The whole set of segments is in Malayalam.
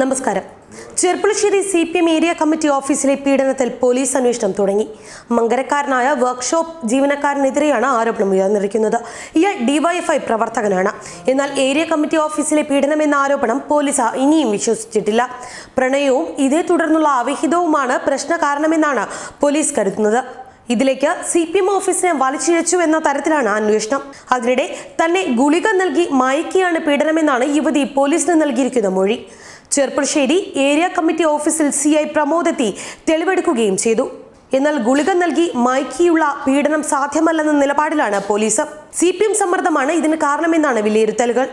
നമസ്കാരം. Cherpulassery C P M area committee ഓഫീസിലെ പീഡനത്തിൽ പോലീസ് അന്വേഷണം തുടങ്ങി. മങ്കരക്കാരനായ വർക്ക്ഷോപ്പ് ജീവനക്കാരനെതിരെയാണ് ആരോപണം ഉയർന്നിരിക്കുന്നത്. ഇയാൾ ഡിവൈഎഫ്ഐ പ്രവർത്തകനാണ്. എന്നാൽ ഏരിയ കമ്മിറ്റി ഓഫീസിലെ പീഡനം എന്ന ആരോപണം പോലീസ് ഇനിയും വിശ്വസിച്ചിട്ടില്ല. പ്രണയവും ഇതേ തുടർന്നുള്ള അവിഹിതവുമാണ് പ്രശ്ന കാരണമെന്നാണ് പോലീസ് കരുതുന്നത്. ഇതിലേക്ക് സി പി എം ഓഫീസിനെ വലിച്ചിഴച്ചു എന്ന തരത്തിലാണ് അന്വേഷണം. അതിനിടെ തന്നെ ഗുളിക നൽകി മയക്കിയാണ് പീഡനമെന്നാണ് യുവതി പോലീസിന് നൽകിയിരിക്കുന്ന മൊഴി. ചെർപ്പുളശ്ശേരി ഏരിയ കമ്മിറ്റി ഓഫീസിൽ സി ഐ പ്രമോദെത്തി തെളിവെടുക്കുകയും ചെയ്തു. എന്നാൽ ഗുളിക നൽകി മയക്കിയുള്ള പീഡനം സാധ്യമല്ലെന്ന നിലപാടിലാണ് പോലീസ്. സി പി എം സമ്മർദ്ദമാണ് ഇതിന് കാരണമെന്നാണ് വിലയിരുത്തലുകൾ.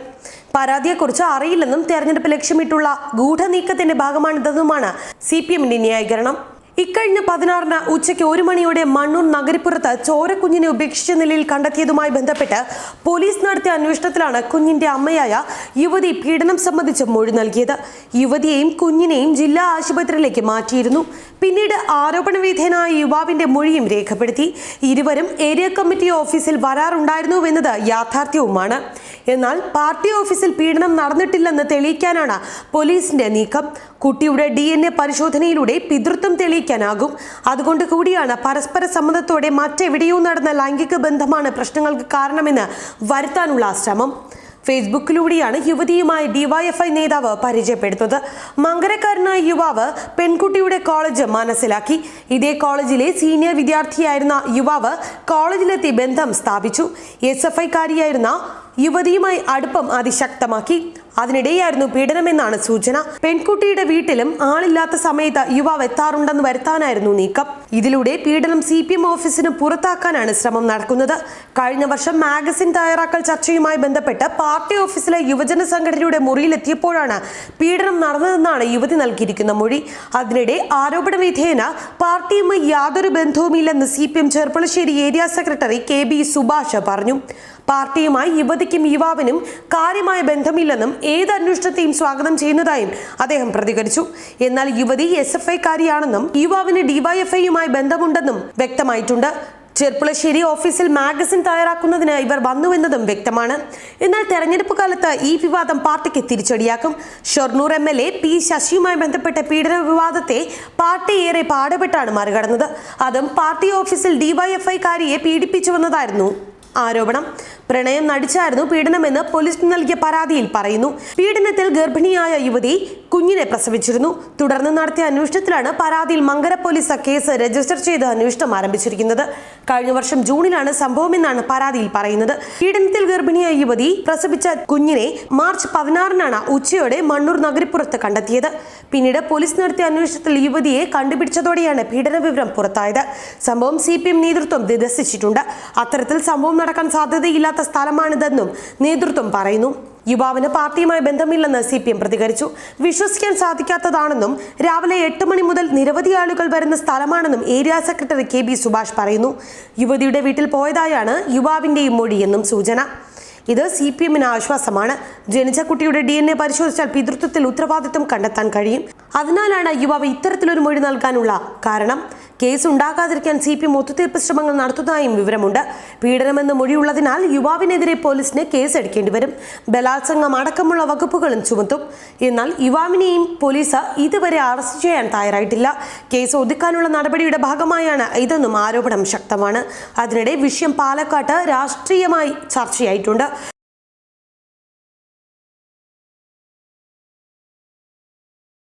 പരാതിയെക്കുറിച്ച് അറിയില്ലെന്നും തെരഞ്ഞെടുപ്പ് ലക്ഷ്യമിട്ടുള്ള ഗൂഢനീക്കത്തിന്റെ ഭാഗമാണിതെന്നുമാണ് സി പി എമ്മിന്റെ ന്യായീകരണം. ഇക്കഴിഞ്ഞ പതിനാറിന് ഉച്ചയ്ക്ക് ഒരു മണിയോടെ മണ്ണൂർ നഗരപ്പുറത്ത് ചോരക്കുഞ്ഞിനെ ഉപേക്ഷിച്ച നിലയിൽ കണ്ടെത്തിയതുമായി ബന്ധപ്പെട്ട് പോലീസ് നടത്തിയ അന്വേഷണത്തിലാണ് കുഞ്ഞിന്റെ അമ്മയായ യുവതി പീഡനം സംബന്ധിച്ച് മൊഴി നൽകിയത്. യുവതിയെയും കുഞ്ഞിനെയും ജില്ലാ ആശുപത്രിയിലേക്ക് മാറ്റിയിരുന്നു. പിന്നീട് ആരോപണ വിധേയനായ യുവാവിന്റെ മൊഴിയും രേഖപ്പെടുത്തി. ഇരുവരും ഏരിയ കമ്മിറ്റി ഓഫീസിൽ വരാറുണ്ടായിരുന്നുവെന്നത് യാഥാർത്ഥ്യവുമാണ്. എന്നാൽ പാർട്ടി ഓഫീസിൽ പീഡനം നടന്നിട്ടില്ലെന്ന് തെളിയിക്കാനാണ് പോലീസിന്റെ നീക്കം. കുട്ടിയുടെ ഡി എൻ എ പരിശോധനയിലൂടെ പിതൃത്വം തെളിയിക്കാനാകും. അതുകൊണ്ട് കൂടിയാണ് പരസ്പര സമ്മതത്തോടെ മറ്റെവിടെയോ നടന്ന ലൈംഗിക ബന്ധമാണ് പ്രശ്നങ്ങൾക്ക് കാരണമെന്ന് വരുത്താനുള്ള ശ്രമം. ഫേസ്ബുക്കിലൂടെയാണ് യുവതിയുമായി ഡിവൈഎഫ്ഐ നേതാവ് പരിചയപ്പെടുത്തുന്നത് മങ്കരക്കാരനായ യുവാവ് പെൺകുട്ടിയുടെ കോളേജ് മനസ്സിലാക്കി. ഇതേ കോളേജിലെ സീനിയർ വിദ്യാർത്ഥിയായിരുന്ന യുവാവ് കോളേജിലെത്തി ബന്ധം സ്ഥാപിച്ചു. എസ് എഫ് യുവതിയുമായി അടുപ്പം അതിശക്തമാക്കി. അതിനിടെയായിരുന്നു പീഡനമെന്നാണ് സൂചന. പെൺകുട്ടിയുടെ വീട്ടിലും ആളില്ലാത്ത സമയത്ത് യുവാവ് എത്താറുണ്ടെന്ന് വരുത്താനായിരുന്നു നീക്കം. ഇതിലൂടെ പീഡനം സി പി എം ഓഫീസിന് പുറത്താക്കാനാണ് ശ്രമം നടക്കുന്നത്. കഴിഞ്ഞ വർഷം മാഗസിൻ തയ്യാറാക്കൽ ചർച്ചയുമായി ബന്ധപ്പെട്ട് പാർട്ടി ഓഫീസിലെ യുവജന സംഘടനയുടെ മുറിയിലെത്തിയപ്പോഴാണ് പീഡനം നടന്നതെന്നാണ് യുവതി നൽകിയിരിക്കുന്ന മൊഴി. അതിനിടെ ആരോപണ വിധേയന പാർട്ടിയുമായി യാതൊരു ബന്ധവുമില്ലെന്ന് C P M Cherpulassery area secretary K B Subhash പറഞ്ഞു. പാർട്ടിയുമായി യുവതിക്കും യുവാവിനും കാര്യമായ ബന്ധമില്ലെന്നും ഏത് അന്വേഷണത്തെയും സ്വാഗതം ചെയ്യുന്നതായും അദ്ദേഹം പ്രതികരിച്ചു. എന്നാൽ യുവതി എസ് എഫ് ഐക്കാരിയാണെന്നും യുവാവിന് ഡിവൈഎഫ്ഐയുമായി ബന്ധമുണ്ടെന്നും വ്യക്തമായിട്ടുണ്ട്. ചെർപ്പുളശ്ശേരി ഓഫീസിൽ മാഗസിൻ തയ്യാറാക്കുന്നതിന് ഇവർ വന്നുവെന്നതും വ്യക്തമാണ്. എന്നാൽ തെരഞ്ഞെടുപ്പ് കാലത്ത് ഈ വിവാദം പാർട്ടിക്ക് തിരിച്ചടിയാക്കും. Shoranur M L A P ശശിയുമായി ബന്ധപ്പെട്ട പീഡന വിവാദത്തെ പാർട്ടി ഏറെ പാടുപെട്ടാണ് മറികടന്നത്. അതും പാർട്ടി ഓഫീസിൽ ഡിവൈഎഫ്ഐക്കാരിയെ പീഡിപ്പിച്ചുവെന്നതായിരുന്നു ആരോപണം. പ്രണയം നടിച്ചായിരുന്നു പീഡനമെന്ന് പോലീസിന് നൽകിയ പരാതിയിൽ പറയുന്നു. പീഡനത്തിൽ ഗർഭിണിയായ യുവതി കുഞ്ഞിനെ പ്രസവിച്ചിരുന്നു. തുടർന്ന് നടത്തിയ അന്വേഷണത്തിലാണ് പരാതിയിൽ മങ്കര പോലീസ് കേസ് രജിസ്റ്റർ ചെയ്ത് അന്വേഷണം ആരംഭിച്ചിരിക്കുന്നത്. കഴിഞ്ഞ വർഷം ജൂണിലാണ് സംഭവമെന്നാണ് പരാതിയിൽ പറയുന്നത്. പീഡനത്തിൽ ഗർഭിണിയായ യുവതി പ്രസവിച്ച കുഞ്ഞിനെ മാർച്ച് പതിനാറിനാണ് ഉച്ചയോടെ മണ്ണൂർ നഗരിപ്പുറത്ത് കണ്ടെത്തിയത്. പിന്നീട് പോലീസ് നടത്തിയ അന്വേഷണത്തിൽ യുവതിയെ കണ്ടുപിടിച്ചതോടെയാണ് പീഡന വിവരം പുറത്തായത്. സംഭവം സി പി എം നേതൃത്വം നിരസിച്ചിട്ടുണ്ട് അത്തരത്തിൽ സംഭവം നടക്കാൻ സാധ്യതയില്ലാത്ത സ്ഥലമാണിതെന്നും നേതൃത്വം പറയുന്നു. യുവാവിന് പാർട്ടിയുമായി ബന്ധമില്ലെന്ന് സി പി എം പ്രതികരിച്ചു. വിശ്വസിക്കാൻ സാധിക്കാത്തതാണെന്നും രാവിലെ എട്ട് മണി മുതൽ നിരവധി ആളുകൾ വരുന്ന സ്ഥലമാണെന്നും area secretary K B Subhash പറയുന്നു. യുവതിയുടെ വീട്ടിൽ പോയതായാണ് യുവാവിന്റെയും മൊഴിയെന്നും സൂചന. ഇത് സി പി എമ്മിന് ആശ്വാസമാണ്. ജനിച്ച കുട്ടിയുടെ ഡി എൻ എ പരിശോധിച്ചാൽ പിതൃത്വത്തിൽ ഉത്തരവാദിത്വം കണ്ടെത്താൻ കഴിയും. അതിനാലാണ് യുവാവ് ഇത്തരത്തിലൊരു മൊഴി നൽകാനുള്ള കാരണം. കേസ് ഉണ്ടാകാതിരിക്കാൻ സി പി ഒത്തുതീർപ്പ് ശ്രമങ്ങൾ നടത്തുന്നതായും വിവരമുണ്ട്. പീഡനമെന്ന് മൊഴിയുള്ളതിനാൽ യുവാവിനെതിരെ പോലീസിന് കേസെടുക്കേണ്ടി വരും. ബലാത്സംഗം അടക്കമുള്ള വകുപ്പുകളും ചുമത്തും. എന്നാൽ യുവാവിനെയും പോലീസ് ഇതുവരെ അറസ്റ്റ് ചെയ്യാൻ തയ്യാറായിട്ടില്ല. കേസ് ഒതുക്കാനുള്ള നടപടിയുടെ ഭാഗമായാണ് ഇതെന്നും ആരോപണം ശക്തമാണ്. അതിനിടെ വിഷയം പാലക്കാട്ട് രാഷ്ട്രീയമായി ചർച്ചയായിട്ടുണ്ട്.